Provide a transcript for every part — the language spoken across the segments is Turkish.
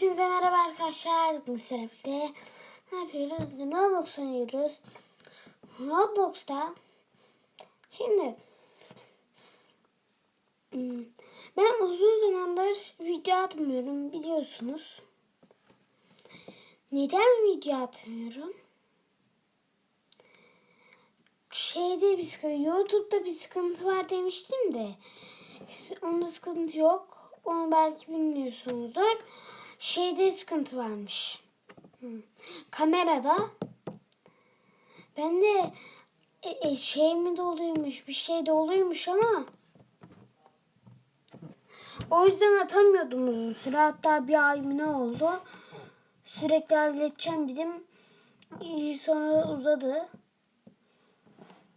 Hepinize merhaba arkadaşlar. Bu sebeple ne yapıyoruz? Roblox oynuyoruz. Roblox'ta şimdi hmm, ben uzun zamandır video atmıyorum biliyorsunuz. Neden video atmıyorum? Şeyde bir sıkıntı, YouTube'da bir sıkıntı var demiştim de onda sıkıntı yok. Onu belki bilmiyorsunuzdur. Şeyde sıkıntı varmış. Hmm. Kamerada. Ben de e, e, şey mi doluymuş, bir şey doluymuş ama o yüzden atamıyordum uzun süre. Hatta bir ay mı ne oldu. Sürekli halledeceğim dedim. İyi sonra uzadı.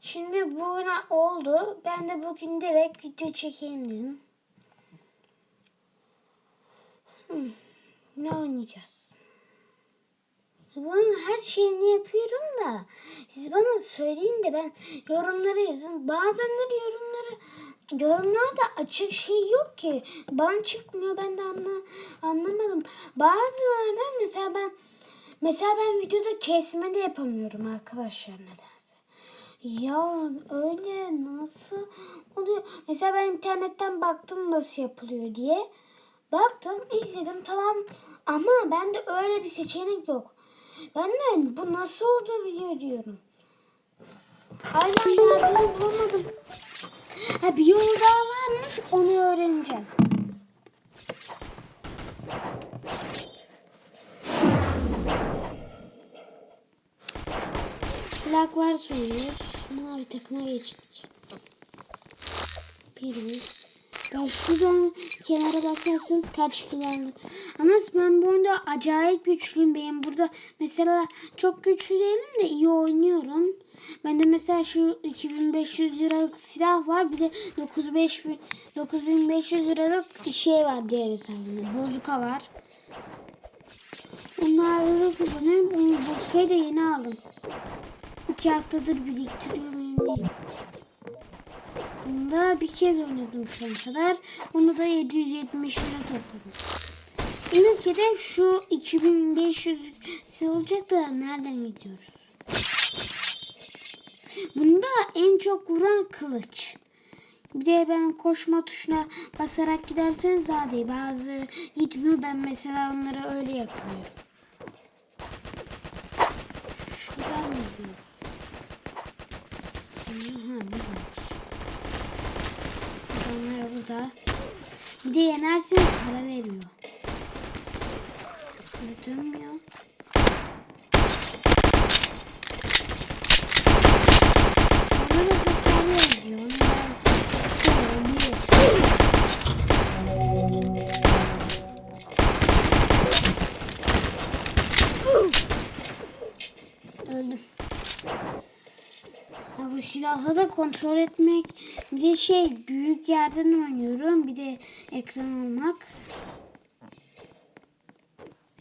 Şimdi bu ne oldu. Ben de bugün direkt video çekeyim dedim. Hmm, Ne oynayacağız? Bunun her şeyini yapıyorum da siz bana söyleyin de ben yorumlara yazın. Bazenleri yorumları yorumlarda açık şey yok ki. Ban çıkmıyor ben de anla, anlamadım. Bazılarında mesela ben mesela ben videoda kesme de yapamıyorum arkadaşlar nedense. Ya öyle nasıl oluyor? Mesela ben internetten baktım nasıl yapılıyor diye. Baktım, izledim tamam ama bende öyle bir seçenek yok. Ben de bu nasıl oldu biliyor diyorum. Hala nerede bulamadım. Ha bir yol daha varmış onu öğreneceğim. Plak var söylüyoruz. Mavi takıma geçtik. Bir Ben şuradan kenara basarsanız kaç kilometre. Ama ben bu oyunda acayip güçlüyüm. Benim burada mesela çok güçlü değilim de iyi oynuyorum. Ben de mesela şu 2500 liralık silah var. Bir de 9500 9500 liralık şey var diğer hesabımda. Bozuka var. Onları kullanıyorum. Bu bozukayı da yeni aldım. İki haftadır biriktiriyorum. Yeni. Bunda bir kez oynadım şu ana kadar. Onu da 770 lira topladım. En ülkede şu 2500 olacak da nereden gidiyoruz? Bunda en çok vuran kılıç. Bir de ben koşma tuşuna basarak giderseniz daha değil. Bazı gitmiyor. Ben mesela onları öyle yapıyorum. Şuradan mı gidiyoruz? Ha, burada. Bir de yenerseniz para veriyor. Şöyle bir- Öldüm. Ya bu silahla da kontrol etmek de şey büyük yerden oynuyorum. Bir de ekran olmak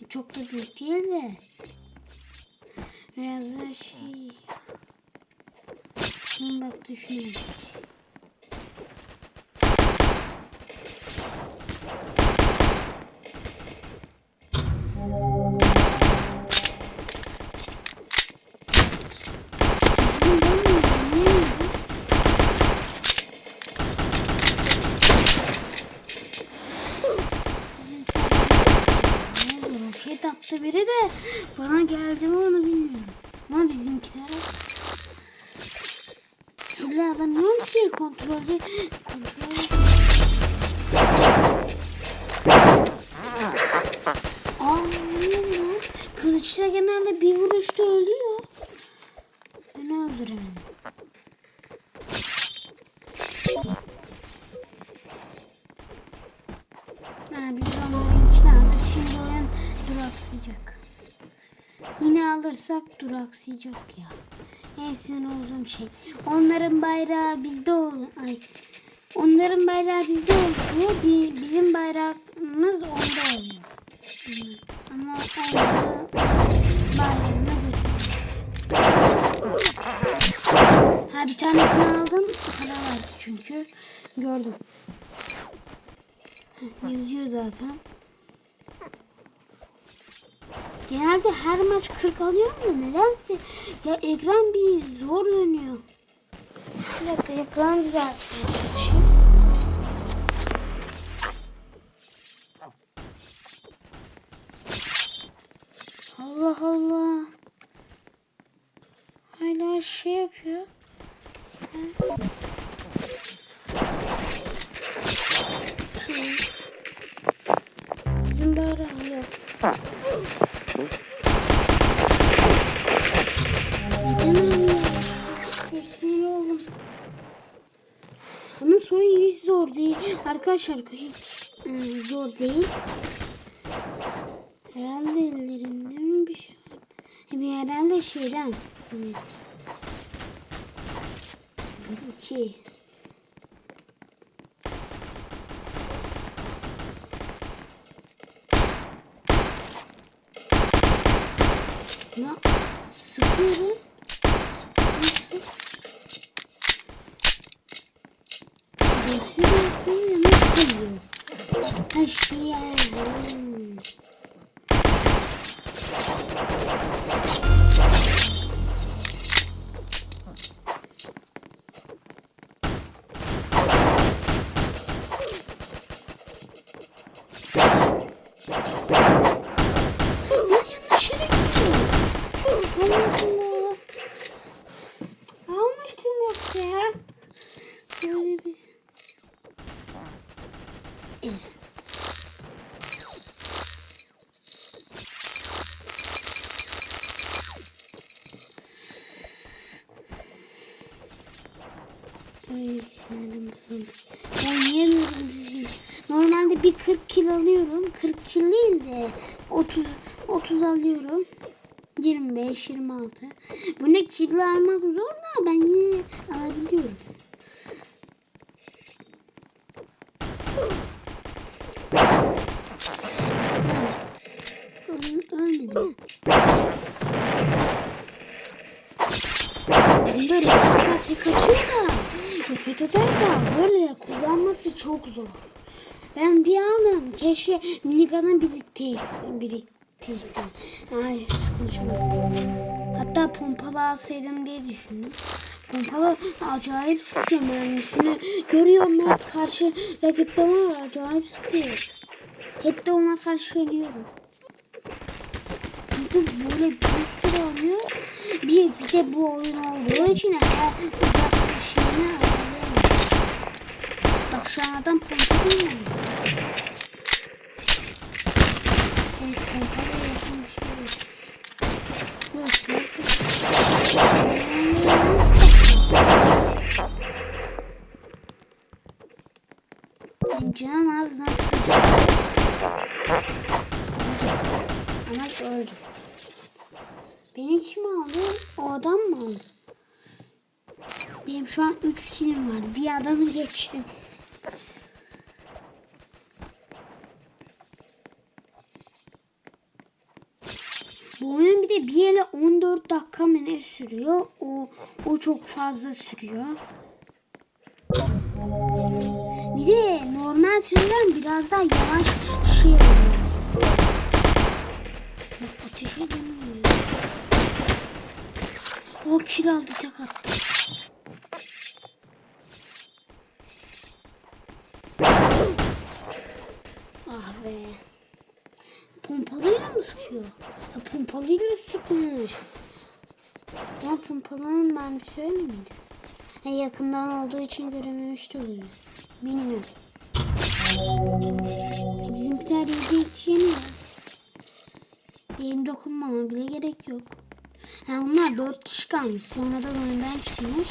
çok da büyük değil de. Biraz da şey Şimdi bak düşünüyorum. Düzgün dönmüyor, niye öyle? Ne oldu? Attı biri de bana geldi mi onu bilmiyorum. Ama bizimkiler Şimdi alamıyorum ki kontrolü kontrolü. Aa ne? Kılıçla genelde bir vuruşta ölüyor. Alırsak duraksayacak ya. En sinir olduğum şey. Onların bayrağı bizde ol. Ay. Onların bayrağı bizde oluyor. bi- Bizim bayrağımız onda oluyor. Ama onları bayrağına. Ha bir tanesini aldım. Para verdi çünkü. Gördüm. Yazıyor zaten. Genelde her maç 40 alıyorum da nedense ya ekran bir zor dönüyor. Bir dakika ekran düzelteyim. Allah Allah. Hala şey yapıyor. Ha. Bizim bayram Arkadaşlar hiç e, zor değil. Herhalde ellerinde mi bir şey var? E, Bir herhalde şeyden. Hmm. İki. Ya sıkıyorum. Basıyor, koyuyor, nasıl koyuyor? Ha şey ya. hmm. Ben yanlış yere gidiyorum. Allah Allah. Almıştım yoksa ya. Şöyle bir... Evet. Bir 40 kilo alıyorum. 40 kilo değil de 30 30 alıyorum. 25 26. Bu ne kilo almak zor da ben yine alabiliyorum. Öl- Ölmedim. Atıyor da roket atar da böyle kullanması çok zor. Ben bir aldım. Keşke minigun'ı biriktirsin. biriktirsin. Ay konuşamadım. Hatta pompalı alsaydım diye düşündüm. Pompalı acayip sıkıyor mermisini. Görüyorum ben karşı rakipte var acayip sıkıyor. Hep de ona karşı ölüyorum. Çünkü böyle bir sürü oluyor. Bir, bir de bu oyun olduğu için her uzak şeyini ayarlayamıyorum. Bak şu an adam pompa değil mi? Evet yakın şey. Burası Benim canım az nasıl? Ama öldüm. Beni kim aldı? O adam mı aldı? Benim şu an 3 kilim var. Bir adamı geçtim. Bu oyun bir de bir ele 14 dakika mı ne sürüyor? O, o çok fazla sürüyor. Bir de normal sürülen biraz daha yavaş şey oluyor. Bak ateş edemiyor. O kill aldı tek attı. Ah be. Sıkıyor? Ya pompalıyla sıkmış. Ya pompalının mermisi öyle miydi? Ha, yakından olduğu için görememiş de olabilir. Bilmiyorum. E, bizimkiler 7 2 yeniyor. Benim dokunmama bile gerek yok. Ha, onlar 4 kişi kalmış. Sonradan oyundan çıkmış.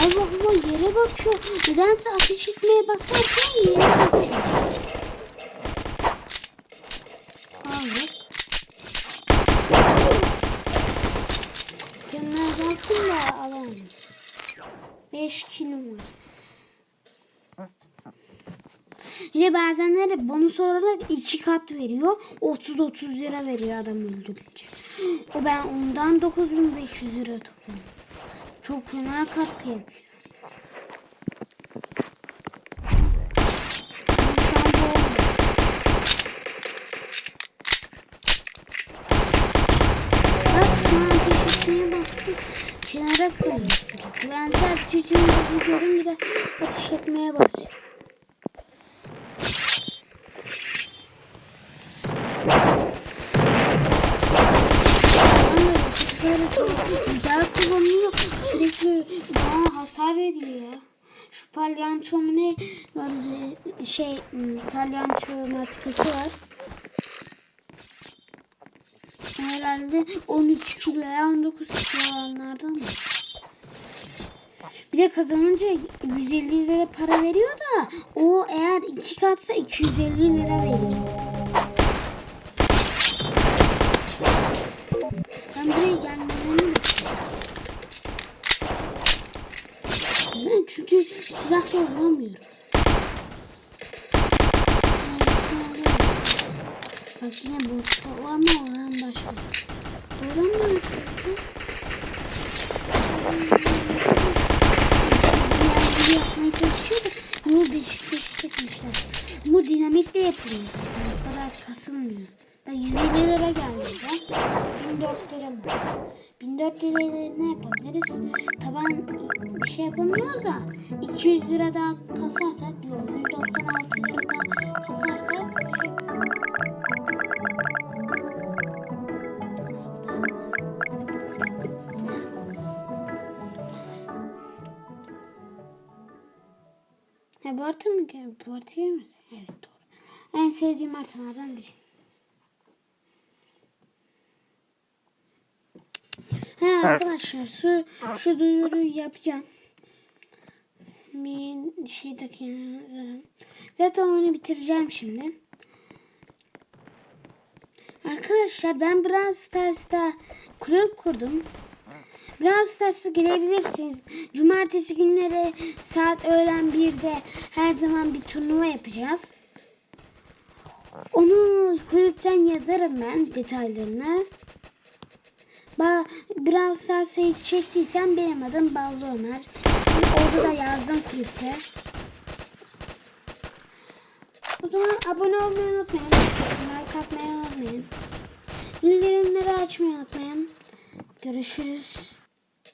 Allah Allah yere bakıyor. Nedense ateş etmeye basarken de bazenleri bonus olarak iki kat veriyor. 30-30 lira veriyor adam öldürünce. O ben ondan 9500 lira topluyorum. Çok fena katkı yapıyor. kenara koyuyor sürekli. Ben sadece cücüğün gözü görünce ateş etmeye basıyorum. Çocuklara çok güzel kullanıyor. Sürekli bana hasar veriyor. Şu palyanço mu ne var şey palyanço maskesi var. Herhalde 13 kilo ya 19 kilo olanlardan mı? Bir de kazanınca 150 lira para veriyor da o eğer iki katsa 250 lira veriyor. Ben buraya gelmelerini bekliyorum. Ben çünkü silahla vuramıyorum. Bak yine bu ama olan başka. Vuramıyorum. Çizgiler yapmaya çalışıyor da yol deşik deşik etmişler. Bu dinamitle yapılıyor zaten. O kadar kasılmıyor. Ben 150 lira geldi ya. 1004 lira mı? 1004 lirayla ne yapabiliriz? Taban bir şey yapamıyoruz da 200 lira daha kasarsak yok 196 lira daha kasarsak şey Ha bu artı mı? Bu artı misin? Evet doğru. En sevdiğim artılardan biri. Ha arkadaşlar şu, şu duyuruyu yapacağım. Bir şey dakika. Zaten oyunu bitireceğim şimdi. Arkadaşlar ben Brawl Stars'ta kulüp kurdum. Brawl Stars'a gelebilirsiniz. Cumartesi günleri saat öğlen 1'de her zaman bir turnuva yapacağız. Onu kulüpten yazarım ben detaylarını. Ba Brawl Stars'a hiç çektiysen benim adım Ballı Ömer. Orada da yazdım kulüpte. O zaman abone olmayı unutmayın. Like atmayı unutmayın. Bildirimleri açmayı unutmayın. Görüşürüz.